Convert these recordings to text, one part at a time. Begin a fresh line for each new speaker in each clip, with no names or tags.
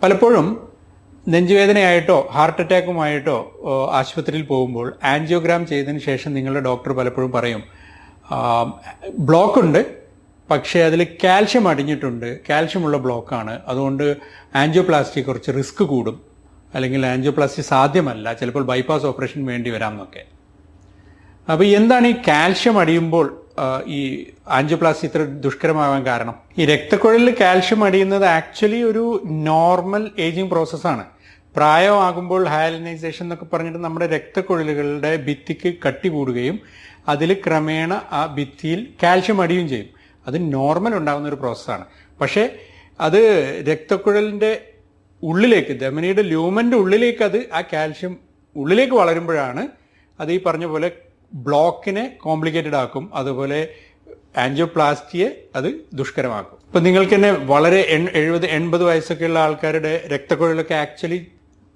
പലപ്പോഴും നെഞ്ചുവേദനയായിട്ടോ ഹാർട്ട് അറ്റാക്കുമായിട്ടോ ആശുപത്രിയിൽ പോകുമ്പോൾ ആൻജിയോഗ്രാം ചെയ്തതിന് ശേഷം നിങ്ങളുടെ ഡോക്ടർ പലപ്പോഴും പറയും ബ്ലോക്ക് ഉണ്ട് പക്ഷേ അതിൽ കാൽഷ്യം അടിഞ്ഞിട്ടുണ്ട് കാൽഷ്യമുള്ള ബ്ലോക്കാണ് അതുകൊണ്ട് ആൻജിയോപ്ലാസ്റ്റി കുറച്ച് റിസ്ക് കൂടും. അല്ലെങ്കിൽ ആൻജിയോപ്ലാസ്റ്റി സാധ്യമല്ല ചിലപ്പോൾ ബൈപ്പാസ് ഓപ്പറേഷൻ വേണ്ടി വരാം എന്നൊക്കെ. അപ്പോൾ എന്താണ് ഈ കാൽഷ്യം അടിയുമ്പോൾ ഈ ആൻജിയോപ്ലാസ്റ്റി ഇത്ര ദുഷ്കരമാവാൻ കാരണം. ഈ രക്തക്കുഴലിൽ കാൽഷ്യം അടിയുന്നത് ആക്ച്വലി ഒരു നോർമൽ ഏജിങ് പ്രോസസ്സാണ്. പ്രായമാകുമ്പോൾ ഹയലനൈസേഷൻ എന്നൊക്കെ പറഞ്ഞിട്ട് നമ്മുടെ രക്തക്കുഴലുകളുടെ ഭിത്തിക്ക് കട്ടി കൂടുകയും അതിൽ ക്രമേണ ആ ഭിത്തിയിൽ കാൽഷ്യം അടിയും ചെയ്യും. അത് നോർമൽ ഉണ്ടാകുന്ന ഒരു പ്രോസസ്സാണ്. പക്ഷേ അത് രക്തക്കുഴലിന്റെ ഉള്ളിലേക്ക് ധമനിയുടെ ലൂമന്റെ ഉള്ളിലേക്ക് അത് ആ കാൽഷ്യം ഉള്ളിലേക്ക് വളരുമ്പോഴാണ് അത് ഈ പറഞ്ഞ പോലെ ബ്ലോക്കിനെ കോംപ്ലിക്കേറ്റഡ് ആക്കും. അതുപോലെ ആൻജിയോപ്ലാസ്റ്റിയെ അത് ദുഷ്കരമാക്കും. ഇപ്പൊ നിങ്ങൾക്ക് തന്നെ വളരെ എഴുപത് എൺപത് വയസ്സൊക്കെയുള്ള ആൾക്കാരുടെ രക്തക്കുഴലൊക്കെ ആക്ച്വലി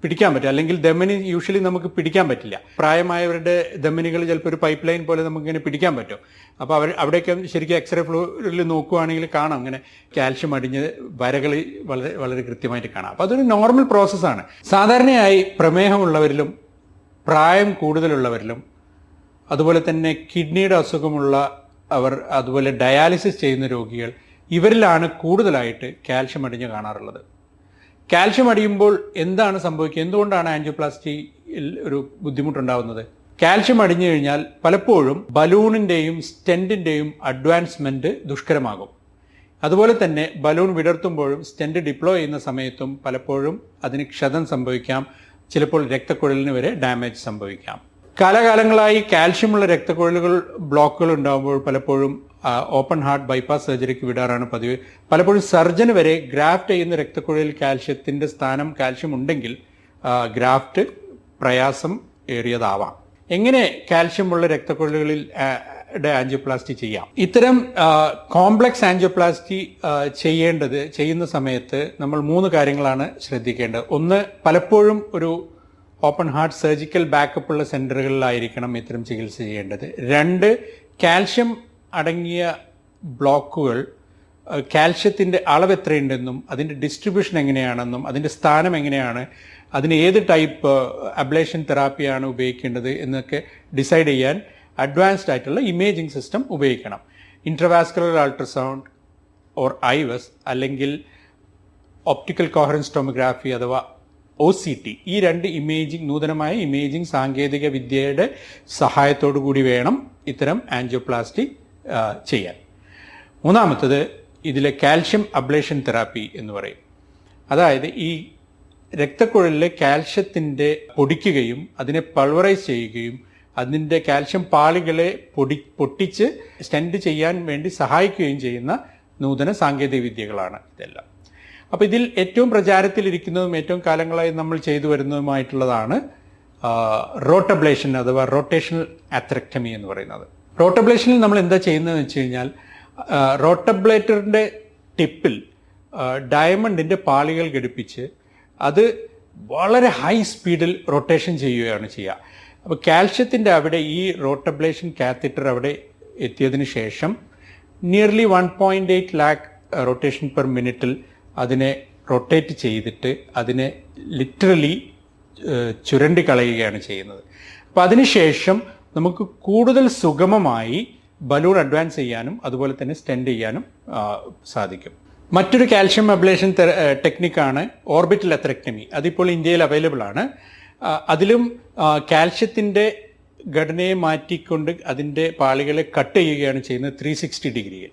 പിടിക്കാൻ പറ്റും. അല്ലെങ്കിൽ ധമനി യൂഷ്വലി നമുക്ക് പിടിക്കാൻ പറ്റില്ല. പ്രായമായവരുടെ ധമനികൾ ചിലപ്പോൾ ഒരു പൈപ്പ് ലൈൻ പോലെ നമുക്ക് ഇങ്ങനെ പിടിക്കാൻ പറ്റും. അപ്പോൾ അവർ അവിടെയൊക്കെ ശരിക്കും എക്സ്റേ ഫ്ലോറിൽ നോക്കുകയാണെങ്കിൽ കാണാം. അങ്ങനെ കാൽഷ്യം അടിഞ്ഞ് വരകൾ വളരെ വളരെ കൃത്യമായിട്ട് കാണാം. അപ്പോൾ അതൊരു നോർമൽ പ്രോസസ്സാണ് സാധാരണയായി പ്രമേഹമുള്ളവരിലും പ്രായം കൂടുതലുള്ളവരിലും അതുപോലെ തന്നെ കിഡ്നിയുടെ അസുഖമുള്ള അവർ അതുപോലെ ഡയാലിസിസ് ചെയ്യുന്ന രോഗികൾ ഇവരിലാണ് കൂടുതലായിട്ട് കാൽഷ്യം അടിഞ്ഞ് കാണാറുള്ളത്. കാൽഷ്യം അടിയുമ്പോൾ എന്താണ് സംഭവിക്കുക? എന്തുകൊണ്ടാണ് ആൻജിയോപ്ലാസ്റ്റിയിൽ ഒരു ബുദ്ധിമുട്ടുണ്ടാവുന്നത്? കാൽഷ്യം അടിഞ്ഞു കഴിഞ്ഞാൽ പലപ്പോഴും ബലൂണിന്റെയും സ്റ്റെന്റിന്റെയും അഡ്വാൻസ്മെന്റ് ദുഷ്കരമാകും. അതുപോലെ തന്നെ ബലൂൺ വിടർത്തുമ്പോഴും സ്റ്റെന്റ് ഡിപ്ലോയ് ചെയ്യുന്ന സമയത്തും പലപ്പോഴും അതിന് ക്ഷതം സംഭവിക്കാം. ചിലപ്പോൾ രക്തക്കുഴലിന് വരെ ഡാമേജ് സംഭവിക്കാം. കാലാകാലങ്ങളായി കാൽഷ്യമുള്ള രക്തക്കുഴലുകൾ ബ്ലോക്കുകൾ ഉണ്ടാകുമ്പോൾ പലപ്പോഴും ഓപ്പൺ ഹാർട്ട് ബൈപ്പാസ് സർജറിക്ക് വിടാറാണ് പതിവ്. പലപ്പോഴും സർജന് വരെ ഗ്രാഫ്റ്റ് ചെയ്യുന്ന രക്തക്കുഴലിൽ കാൽഷ്യത്തിന്റെ സ്ഥാനം കാൽഷ്യം ഉണ്ടെങ്കിൽ ഗ്രാഫ്റ്റ് പ്രയാസം ഏറിയതാവാം. എങ്ങനെ കാൽഷ്യമുള്ള രക്തക്കുഴലുകളിൽ ആൻജിയോപ്ലാസ്റ്റി ചെയ്യാം? ഇത്തരം കോംപ്ലക്സ് ആൻജിയോപ്ലാസ്റ്റി ചെയ്യേണ്ടത് ചെയ്യുന്ന സമയത്ത് നമ്മൾ മൂന്ന് കാര്യങ്ങളാണ് ശ്രദ്ധിക്കേണ്ടത്. ഒന്ന് പലപ്പോഴും ഒരു ഓപ്പൺ ഹാർട്ട് സർജിക്കൽ ബാക്കപ്പ് ഉള്ള സെന്ററുകളിലായിരിക്കണം ഇത്തരം ചികിത്സ ചെയ്യേണ്ടത്. രണ്ട് കാൽഷ്യം അടങ്ങിയ ബ്ലോക്കുകൾ കാൽഷ്യത്തിന്റെ അളവ് എത്രയുണ്ടെന്നും അതിന്റെ ഡിസ്ട്രിബ്യൂഷൻ എങ്ങനെയാണെന്നും അതിന്റെ സ്ഥാനം എങ്ങനെയാണ് അതിന് ഏത് ടൈപ്പ് അബ്ലേഷൻ തെറാപ്പിയാണ് ഉപയോഗിക്കേണ്ടത് എന്നൊക്കെ ഡിസൈഡ് ചെയ്യാൻ അഡ്വാൻസ്ഡ് ആയിട്ടുള്ള ഇമേജിംഗ് സിസ്റ്റം ഉപയോഗിക്കണം. ഇൻട്രവാസ്കുലർ അൾട്രാസൗണ്ട് ഓർ ഐവസ് അല്ലെങ്കിൽ ഒപ്റ്റിക്കൽ കോഹറൻസ് ടോമോഗ്രാഫി അഥവാ ഒ സി ടി ഈ രണ്ട് ഇമേജിംഗ് നൂതനമായ ഇമേജിംഗ് സാങ്കേതിക വിദ്യയുടെ സഹായത്തോടു കൂടി വേണം ഇത്തരം ആൻജിയോപ്ലാസ്റ്റി ചെയ്യാൻ. മൂന്നാമത്തത് ഇതിലെ കാൽഷ്യം അബ്ലേഷൻ തെറാപ്പി എന്ന് പറയും. അതായത് ഈ രക്തക്കുഴലിലെ കാൽഷ്യത്തിന്റെ പൊടിക്കുകയും അതിനെ പൾവറൈസ് ചെയ്യുകയും അതിന്റെ കാൽഷ്യം പാളികളെ പൊടി പൊട്ടിച്ച് സ്റ്റെൻഡ് ചെയ്യാൻ വേണ്ടി സഹായിക്കുകയും ചെയ്യുന്ന നൂതന സാങ്കേതിക വിദ്യകളാണ് ഇതെല്ലാം. അപ്പോൾ ഇതിൽ ഏറ്റവും പ്രചാരത്തിലിരിക്കുന്നതും ഏറ്റവും കാലങ്ങളായി നമ്മൾ ചെയ്തു വരുന്നതുമായിട്ടുള്ളതാണ് റോട്ടബ്ലേഷൻ അഥവാ റോട്ടേഷണൽ അത്രക്ടമി എന്ന് പറയുന്നത്. റോട്ടബ്ലേഷനിൽ നമ്മൾ എന്താ ചെയ്യുന്നതെന്ന് വെച്ച് കഴിഞ്ഞാൽ റോട്ടബ്ലേറ്ററിന്റെ ടിപ്പിൽ ഡയമണ്ടിന്റെ പാളികൾ ഘടിപ്പിച്ച് അത് വളരെ ഹൈ സ്പീഡിൽ റൊട്ടേഷൻ ചെയ്യുകയാണ് ചെയ്യുക. അപ്പോൾ കാൽഷ്യത്തിന്റെ അവിടെ ഈ റോട്ടബ്ലേഷൻ കാത്തറ്റർ അവിടെ എത്തിയതിന് ശേഷം nearly one point eight lakh rotation per മിനിറ്റിൽ അതിനെ റൊട്ടേറ്റ് ചെയ്തിട്ട് അതിനെ ലിറ്ററലി ചുരണ്ടി കളയുകയാണ് ചെയ്യുന്നത്. അപ്പോൾ അതിനുശേഷം നമുക്ക് കൂടുതൽ സുഗമമായി ബലൂൺ അഡ്വാൻസ് ചെയ്യാനും അതുപോലെ തന്നെ സ്റ്റെൻഡ് ചെയ്യാനും സാധിക്കും. മറ്റൊരു കാൽഷ്യം അബ്ലേഷൻ ടെക്നിക്കാണ് ഓർബിറ്റൽ എത്തറക്ടമി അതിപ്പോൾ ഇന്ത്യയിൽ അവൈലബിൾ ആണ്. അതിലും കാൽഷ്യത്തിന്റെ ഘടനയെ മാറ്റിക്കൊണ്ട് അതിന്റെ പാളികളെ കട്ട് ചെയ്യുകയാണ് ചെയ്യുന്നത് ത്രീ സിക്സ്റ്റി ഡിഗ്രിയിൽ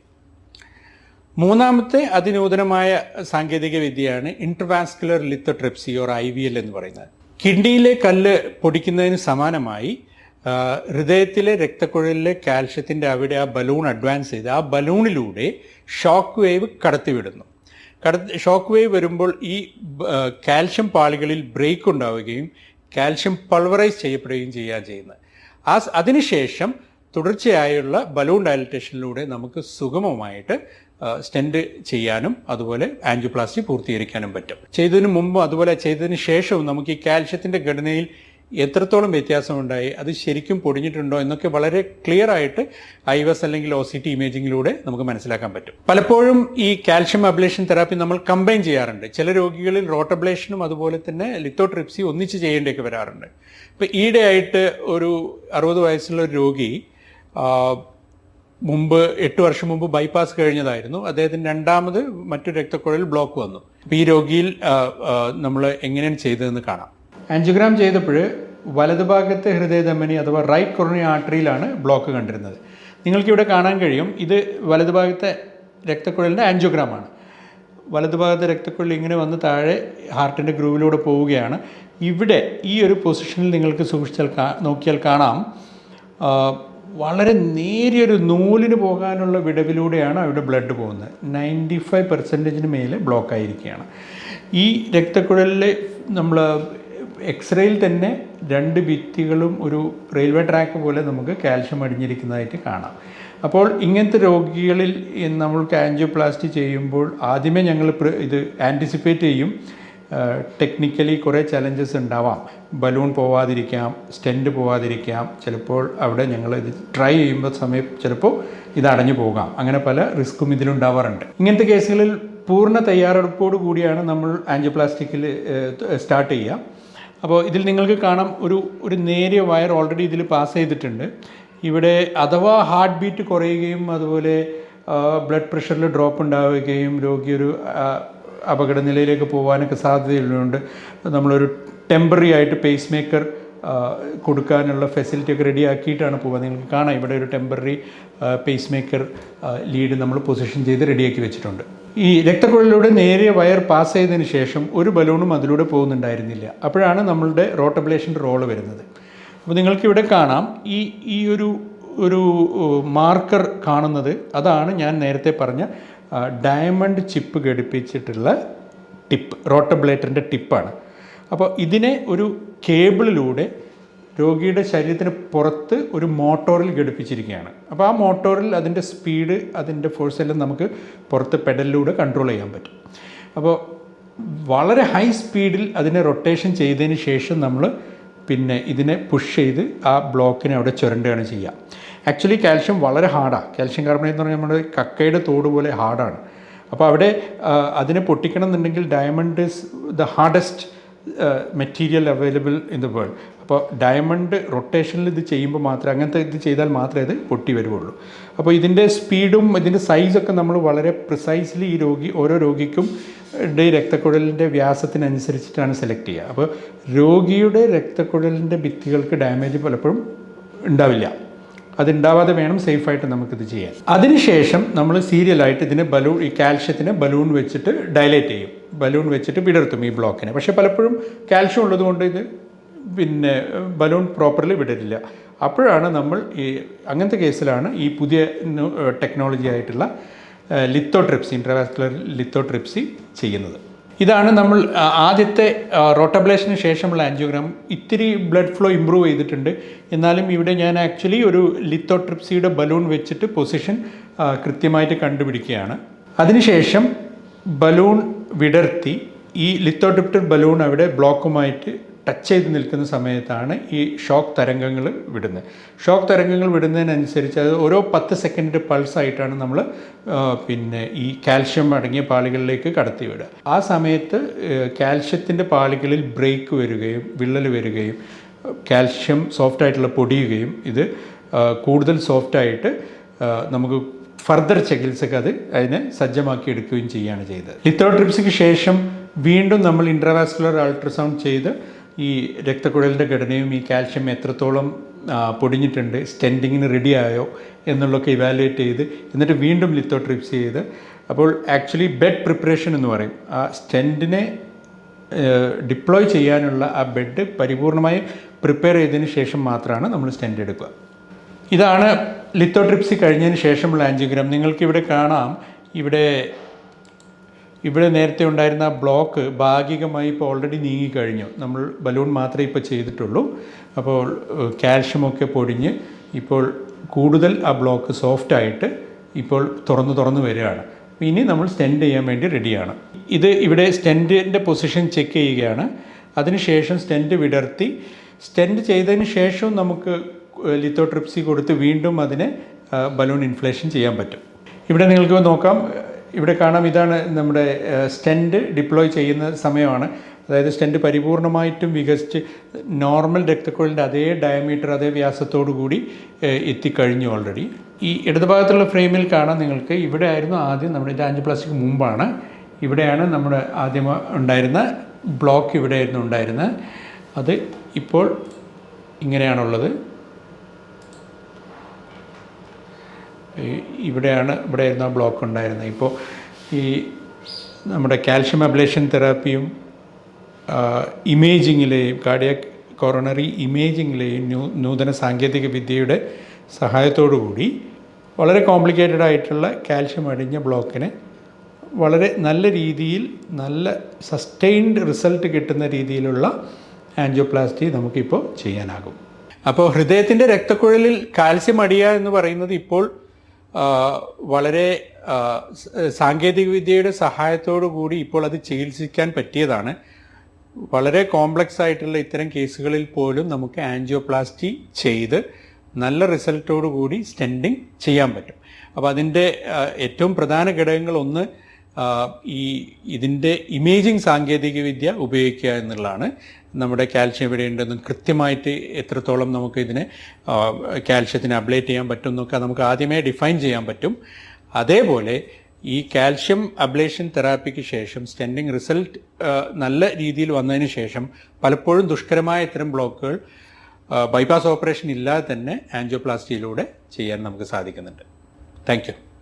മൂന്നാമത്തെ അതിനൂതനമായ സാങ്കേതിക വിദ്യയാണ് intravascular lithotripsy or I V L എന്ന് പറയുന്നത്. കിഡ്നിയിലെ കല്ല് പൊടിക്കുന്നതിന് സമാനമായി ഹൃദയത്തിലെ രക്തക്കുഴലിലെ കാൽഷ്യത്തിന്റെ അവിടെ ആ ബലൂൺ അഡ്വാൻസ് ചെയ്ത് ആ ബലൂണിലൂടെ ഷോക്ക് വേവ് കടത്തിവിടുന്നു. കടത്ത് ഷോക്ക് വേവ് വരുമ്പോൾ ഈ കാൽഷ്യം പാളികളിൽ ബ്രേക്ക് ഉണ്ടാവുകയും കാൽഷ്യം പൾവറൈസ് ചെയ്യപ്പെടുകയും ചെയ്യാൻ ചെയ്യുന്നത്. ആ അതിനുശേഷം തുടർച്ചയായുള്ള ബലൂൺ ഡയലറ്റേഷനിലൂടെ നമുക്ക് സുഗമമായിട്ട് സ്റ്റെൻഡ് ചെയ്യാനും അതുപോലെ ആൻജിയോപ്ലാസ്റ്റി പൂർത്തീകരിക്കാനും പറ്റും. ചെയ്തതിന് മുമ്പും അതുപോലെ ചെയ്തതിന് ശേഷവും നമുക്ക് ഈ കാൽഷ്യത്തിന്റെ ഘടനയിൽ എത്രത്തോളം വ്യത്യാസമുണ്ടായി അത് ശരിക്കും പൊടിഞ്ഞിട്ടുണ്ടോ എന്നൊക്കെ വളരെ ക്ലിയർ ആയിട്ട് ഐ വസ് അല്ലെങ്കിൽ ഒ സി ടി ഇമേജിങ്ങിലൂടെ നമുക്ക് മനസ്സിലാക്കാൻ പറ്റും. പലപ്പോഴും ഈ കാൽഷ്യം അബ്ലേഷൻ തെറാപ്പി നമ്മൾ കമ്പൈൻ ചെയ്യാറുണ്ട്. ചില രോഗികളിൽ റോട്ടബ്ലേഷനും അതുപോലെ തന്നെ ലിത്തോട്രിപ്സി ഒന്നിച്ച് ചെയ്യേണ്ടിയൊക്കെ വരാറുണ്ട്. ഇപ്പം ഈയിടെ ആയിട്ട് ഒരു അറുപത് വയസ്സുള്ള ഒരു രോഗി മുമ്പ് എട്ട് വർഷം മുമ്പ് ബൈപ്പാസ് കഴിഞ്ഞതായിരുന്നു. അദ്ദേഹത്തിന് രണ്ടാമത് മറ്റു രക്തക്കുഴൽ ബ്ലോക്ക് വന്നു. ഈ രോഗിയിൽ നമ്മൾ എങ്ങനെയാണ് ചെയ്തതെന്ന് കാണാം. ആൻജിയോഗ്രാം ചെയ്തപ്പോൾ വലതുഭാഗത്തെ ഹൃദയധമനി അഥവാ റൈറ്റ് കൊറോണി ആർട്ടറിയിലാണ് ബ്ലോക്ക് കണ്ടിരുന്നത്. നിങ്ങൾക്കിവിടെ കാണാൻ കഴിയും ഇത് വലതുഭാഗത്തെ രക്തക്കുഴലിന്റെ ആൻജിയോഗ്രാമാണ് വലതുഭാഗത്തെ രക്തക്കുഴൽ ഇങ്ങനെ വന്ന് താഴെ ഹാർട്ടിന്റെ ഗ്രൂവിലൂടെ പോവുകയാണ്. ഇവിടെ ഈ ഒരു പൊസിഷനിൽ നിങ്ങൾക്ക് സൂക്ഷിച്ചാൽ നോക്കിയാൽ കാണാം. വളരെ നേരിയൊരു നൂലിന് പോകാനുള്ള വിടവിലൂടെയാണ് അവിടെ ബ്ലഡ് പോകുന്നത്. നയന്റി ഫൈവ് പെർസെന്റേജിന് മേലെ ബ്ലോക്ക് ആയിരിക്കുകയാണ്. ഈ രക്തക്കുഴലിൽ നമ്മൾ എക്സ്റേയിൽ തന്നെ രണ്ട് ഭിത്തികളും ഒരു റെയിൽവേ ട്രാക്ക് പോലെ നമുക്ക് കാൽഷ്യം അടിഞ്ഞിരിക്കുന്നതായിട്ട് കാണാം. അപ്പോൾ ഇങ്ങനത്തെ രോഗികളിൽ നമ്മൾ ആൻജിയോപ്ലാസ്റ്റി ചെയ്യുമ്പോൾ ആദ്യമേ ഞങ്ങൾ ഇത് ആന്റിസിപ്പേറ്റ് ചെയ്യും. ടെക്നിക്കലി കുറേ ചലഞ്ചസ് ഉണ്ടാവാം. ബലൂൺ പോവാതിരിക്കാം സ്റ്റെന്റ് പോവാതിരിക്കാം. ചിലപ്പോൾ അവിടെ ഞങ്ങൾ ഇത് ട്രൈ ചെയ്യുമ്പോൾ സമയം ചിലപ്പോൾ ഇത് അടഞ്ഞു പോകാം. അങ്ങനെ പല റിസ്ക്കും ഇതിലുണ്ടാവാറുണ്ട് ഇങ്ങനത്തെ കേസുകളിൽ പൂർണ തയ്യാറെടുപ്പോട് കൂടിയാണ് നമ്മൾ ആൻജിയോപ്ലാസ്റ്റിക്കിൽ സ്റ്റാർട്ട് ചെയ്യുക. അപ്പോൾ ഇതിൽ നിങ്ങൾക്ക് കാണാം ഒരു ഒരു നേരിയ വയർ ഓൾറെഡി ഇതിൽ പാസ് ചെയ്തിട്ടുണ്ട്. ഇവിടെ അഥവാ ഹാർട്ട് ബീറ്റ് കുറയുകയും അതുപോലെ ബ്ലഡ് പ്രഷറിൽ ഡ്രോപ്പ് ഉണ്ടാവുകയും രോഗി ഒരു അപകടനിലയിലേക്ക് പോകാനൊക്കെ സാധ്യതയുള്ളതുകൊണ്ട് നമ്മളൊരു ടെമ്പററി ആയിട്ട് പേസ് മേക്കർ കൊടുക്കാനുള്ള ഫെസിലിറ്റി ഒക്കെ റെഡി ആക്കിയിട്ടാണ് പോവുക. നിങ്ങൾക്ക് കാണാം ഇവിടെ ഒരു ടെമ്പററി പേസ് മേക്കർ ലീഡ് നമ്മൾ പൊസിഷൻ ചെയ്ത് റെഡിയാക്കി വെച്ചിട്ടുണ്ട്. ഈ രക്തക്കുഴലിലൂടെ നേരിയ വയർ പാസ് ചെയ്തതിന് ശേഷം ഒരു ബലൂണും അതിലൂടെ പോകുന്നുണ്ടായിരുന്നില്ല. അപ്പോഴാണ് നമ്മളുടെ റോട്ടബ്ലേഷന്റെ റോൾ വരുന്നത്. അപ്പോൾ നിങ്ങൾക്കിവിടെ കാണാം ഈ ഈ ഒരു ഒരു മാർക്കർ കാണുന്നത്. അതാണ് ഞാൻ നേരത്തെ പറഞ്ഞ ഡയമണ്ട് ചിപ്പ് ഘടിപ്പിച്ചിട്ടുള്ള ടിപ്പ് റോട്ടബ്ലേറ്ററിന്റെ ടിപ്പാണ്. അപ്പോൾ ഇതിനെ ഒരു കേബിളിലൂടെ രോഗിയുടെ ശരീരത്തിന് പുറത്ത് ഒരു മോട്ടോറിൽ ഘടിപ്പിച്ചിരിക്കുകയാണ്. അപ്പോൾ ആ മോട്ടോറിൽ അതിന്റെ സ്പീഡ് അതിന്റെ ഫോഴ്സ് എല്ലാം നമുക്ക് പുറത്ത് പെഡലിലൂടെ കൺട്രോൾ ചെയ്യാൻ പറ്റും. അപ്പോൾ വളരെ ഹൈ സ്പീഡിൽ അതിനെ റൊട്ടേഷൻ ചെയ്തതിന് ശേഷം നമ്മൾ പിന്നെ ഇതിനെ പുഷ് ചെയ്ത് ആ ബ്ലോക്കിനെ അവിടെ ചുരണ്ടുകയാണ് ചെയ്യുക. ആക്ച്വലി കാൽഷ്യം വളരെ ഹാർഡാണ് കാൽഷ്യം കാർബണേറ്റ് എന്ന് പറഞ്ഞാൽ നമ്മുടെ കക്കയുടെ തോട് പോലെ ഹാർഡാണ് അപ്പോൾ അവിടെ അതിനെ പൊട്ടിക്കണം എന്നുണ്ടെങ്കിൽ diamond is the hardest material available in the world അപ്പോൾ ഡയമണ്ട് റൊട്ടേഷനിൽ ഇത് ചെയ്യുമ്പോൾ മാത്രമേ അങ്ങനത്തെ ഇത് ചെയ്താൽ മാത്രമേ അത് പൊട്ടി വരുവുള്ളൂ. അപ്പോൾ ഇതിന്റെ സ്പീഡും ഇതിന്റെ സൈസൊക്കെ നമ്മൾ വളരെ പ്രിസൈസ്ലി ഈ രോഗി ഓരോ രോഗിക്കും ടെ രക്തക്കുഴലിന്റെ വ്യാസത്തിനനുസരിച്ചിട്ടാണ് സെലക്ട് ചെയ്യുക. അപ്പോൾ രോഗിയുടെ രക്തക്കുഴലിന്റെ ഭിത്തികൾക്ക് ഡാമേജ് പലപ്പോഴും ഉണ്ടാവില്ല. അതുണ്ടാവാതെ വേണം സേഫായിട്ട് നമുക്കിത് ചെയ്യാൻ. അതിനുശേഷം നമ്മൾ സീരിയലായിട്ട് ഇതിനെ ബലൂൺ ഈ കാൽഷ്യത്തിനെ ബലൂൺ വെച്ചിട്ട് ഡയലേറ്റ് ചെയ്യും. ബലൂൺ വെച്ചിട്ട് വിടർത്തും ഈ ബ്ലോക്കിനെ പക്ഷേ പലപ്പോഴും കാൽഷ്യം ഉള്ളതുകൊണ്ട് ഇത് പിന്നെ ബലൂൺ പ്രോപ്പർലി വിടരില്ല. അപ്പോഴാണ് നമ്മൾ ഈ അങ്ങനത്തെ കേസിലാണ് ഈ പുതിയ ടെക്നോളജി ആയിട്ടുള്ള ലിത്തോട്രിപ്സി ഇൻട്രാവാസ്കുലർ ലിത്തോട്രിപ്സി ചെയ്യുന്നത്. ഇതാണ് നമ്മൾ ആദ്യത്തെ റോട്ടബ്ലേഷന് ശേഷമുള്ള ആൻജിയോഗ്രാം ഇത്തിരി ബ്ലഡ് ഫ്ലോ ഇമ്പ്രൂവ് ചെയ്തിട്ടുണ്ട്. എന്നാലും ഇവിടെ ഞാൻ ആക്ച്വലി ഒരു ലിത്തോട്രിപ്സിയുടെ ബലൂൺ വെച്ചിട്ട് പൊസിഷൻ കൃത്യമായിട്ട് കണ്ടുപിടിക്കുകയാണ്. അതിനുശേഷം ബലൂൺ വിടർത്തി. ഈ ലിത്തോട്രിപ്റ്റർ ബലൂൺ അവിടെ ബ്ലോക്കുമായിട്ട് ടച്ച് ചെയ്ത് നിൽക്കുന്ന സമയത്താണ് ഈ ഷോക്ക് തരംഗങ്ങൾ വിടുന്നത്. ഷോക്ക് തരംഗങ്ങൾ വിടുന്നതിനനുസരിച്ച് അത് ഓരോ പത്ത് സെക്കൻഡിന്റെ പൾസ് ആയിട്ടാണ് നമ്മൾ പിന്നെ ഈ കാൽഷ്യം അടങ്ങിയ പാളികളിലേക്ക് കടത്തി വിടുക ആ സമയത്ത് കാൽഷ്യത്തിന്റെ പാളികളിൽ ബ്രേക്ക് വരികയും വിള്ളൽ വരികയും കാൽഷ്യം സോഫ്റ്റ് ആയിട്ടുള്ള പൊടിയുകയും ഇത് കൂടുതൽ സോഫ്റ്റായിട്ട് നമുക്ക് ഫർദർ ചികിത്സക്ക് അത് അതിനെ സജ്ജമാക്കി എടുക്കുകയും ചെയ്യുകയാണ് ചെയ്തത്. ലിത്തോട്രിപ്സിക്ക് ശേഷം വീണ്ടും നമ്മൾ ഇൻട്രാവാസ്കുലർ അൾട്രാസൗണ്ട് ചെയ്ത് ഈ രക്തക്കുഴലിന്റെ ഘടനയും ഈ കാൽഷ്യം എത്രത്തോളം പൊടിഞ്ഞിട്ടുണ്ട് സ്റ്റെൻഡിങ്ങിന് റെഡിയായോ ആയോ എന്നുള്ളതൊക്കെ ഇവാലുവേറ്റ് ചെയ്ത് എന്നിട്ട് വീണ്ടും ലിത്തോട്രിപ്സ് ചെയ്ത് അപ്പോൾ ആക്ച്വലി ബെഡ് പ്രിപ്പറേഷൻ എന്ന് പറയും. ആ സ്റ്റെന്റിനെ ഡിപ്ലോയ് ചെയ്യാനുള്ള ആ ബെഡ് പരിപൂർണമായും പ്രിപ്പയർ ചെയ്തതിന് ശേഷം മാത്രമാണ് നമ്മൾ സ്റ്റെന്റ് എടുക്കുക. ഇതാണ് ലിത്തോട്രിപ്സി കഴിഞ്ഞതിന് ശേഷമുള്ള ആൻജിയോഗ്രാം നിങ്ങൾക്ക് ഇവിടെ കാണാം. ഇവിടെ ഇവിടെ നേരത്തെ ഉണ്ടായിരുന്ന ബ്ലോക്ക് ഭാഗികമായി ഇപ്പോൾ ഓൾറെഡി നീങ്ങിക്കഴിഞ്ഞു. നമ്മൾ ബലൂൺ മാത്രമേ ഇപ്പോൾ ചെയ്തിട്ടുള്ളൂ. അപ്പോൾ കാൽഷ്യമൊക്കെ പൊടിഞ്ഞ് ഇപ്പോൾ കൂടുതൽ ആ ബ്ലോക്ക് സോഫ്റ്റായിട്ട് ഇപ്പോൾ തുറന്ന് തുറന്ന് വരികയാണ്. ഇനി നമ്മൾ സ്റ്റെൻഡ് ചെയ്യാൻ വേണ്ടി റെഡിയാണ്. ഇത് ഇവിടെ സ്റ്റെൻഡിന്റെ പൊസിഷൻ ചെക്ക് ചെയ്യുകയാണ്. അതിനുശേഷം സ്റ്റെൻഡ് വിടർത്തി. സ്റ്റെൻഡ് ചെയ്തതിന് ശേഷവും നമുക്ക് ലിത്തോട്രിപ്സി കൊടുത്ത് വീണ്ടും അതിനെ ബലൂൺ ഇൻഫ്ലേഷൻ ചെയ്യാൻ പറ്റും. ഇവിടെ നിങ്ങൾക്ക് നോക്കാം. ഇവിടെ കാണാം ഇതാണ് നമ്മുടെ സ്റ്റെൻഡ് ഡിപ്ലോയ് ചെയ്യുന്ന സമയമാണ്. അതായത് സ്റ്റെൻഡ് പരിപൂർണമായിട്ടും വികസിച്ച് നോർമൽ രക്തക്കുഴലിന്റെ അതേ ഡയമീറ്റർ അതേ വ്യാസത്തോടു കൂടി എത്തിക്കഴിഞ്ഞു ഓൾറെഡി ഈ ഇടതുഭാഗത്തുള്ള ഫ്രെയിമിൽ കാണാം നിങ്ങൾക്ക്. ഇവിടെ ആയിരുന്നു ആദ്യം നമ്മുടെ ഇത് പ്ലാസ്റ്റിക് മുമ്പാണ്. ഇവിടെയാണ് നമ്മുടെ ആദ്യം ഉണ്ടായിരുന്ന ബ്ലോക്ക് ഇവിടെയായിരുന്നു ഉണ്ടായിരുന്നത്. അത് ഇപ്പോൾ ഇങ്ങനെയാണുള്ളത്. ഈ- ഇവിടെ ആയിരുന്നു ആ ബ്ലോക്ക് ഉണ്ടായിരുന്നത്. ഇപ്പോൾ ഈ നമ്മുടെ കാൽഷ്യം അബ്ലേഷൻ തെറാപ്പിയും ഇമേജിങ്ങിലെയും കാർഡിയക് കൊറോണറി ഇമേജിങ്ങിലെയും ന്യൂ നൂതന സാങ്കേതിക വിദ്യയുടെ സഹായത്തോടു കൂടി വളരെ കോംപ്ലിക്കേറ്റഡ് ആയിട്ടുള്ള കാൽഷ്യം അടിഞ്ഞ ബ്ലോക്കിനെ വളരെ നല്ല രീതിയിൽ നല്ല സസ്റ്റെയിൻഡ് റിസൾട്ട് കിട്ടുന്ന രീതിയിലുള്ള ആൻജിയോപ്ലാസ്റ്റി നമുക്കിപ്പോൾ ചെയ്യാനാകും. അപ്പോൾ ഹൃദയത്തിന്റെ രക്തക്കുഴലിൽ കാൽസ്യം അടിയുക എന്ന് പറയുന്നത് ഇപ്പോൾ വളരെ സാങ്കേതികവിദ്യയുടെ സാങ്കേതിക വിദ്യയുടെ സഹായത്തോടു കൂടി ഇപ്പോൾ അത് ചികിത്സിക്കാൻ പറ്റിയതാണ്. വളരെ കോംപ്ലക്സ് ആയിട്ടുള്ള ഇത്തരം കേസുകളിൽ പോലും നമുക്ക് ആൻജിയോപ്ലാസ്റ്റി ചെയ്ത് നല്ല റിസൾട്ടോടു കൂടി സ്റ്റെൻഡിങ് ചെയ്യാൻ പറ്റും. അപ്പോൾ അതിന്റെ ഏറ്റവും പ്രധാന ഘടകങ്ങൾ ഒന്ന് ഈ ഇതിന്റെ ഇമേജിംഗ് സാങ്കേതികവിദ്യ ഉപയോഗിക്കുക എന്നുള്ളതാണ് നമ്മുടെ കാൽഷ്യം എവിടെയുണ്ടെന്നും കൃത്യമായിട്ട് എത്രത്തോളം നമുക്ക് ഇതിനെ കാൽഷ്യത്തിന് അബ്ലേറ്റ് ചെയ്യാൻ പറ്റും എന്നൊക്കെ നമുക്ക് ആദ്യമേ ഡിഫൈൻ ചെയ്യാൻ പറ്റും. അതേപോലെ ഈ കാൽഷ്യം അബ്ലേഷൻ തെറാപ്പിക്ക് ശേഷം സ്റ്റെൻഡിങ് റിസൾട്ട് നല്ല രീതിയിൽ വന്നതിന് ശേഷം പലപ്പോഴും ദുഷ്കരമായ ഇത്തരം ബ്ലോക്കുകൾ ബൈപ്പാസ് ഓപ്പറേഷൻ ഇല്ലാതെ തന്നെ ആൻജിയോപ്ലാസ്റ്റിയിലൂടെ ചെയ്യാൻ നമുക്ക് സാധിക്കുന്നുണ്ട്. താങ്ക്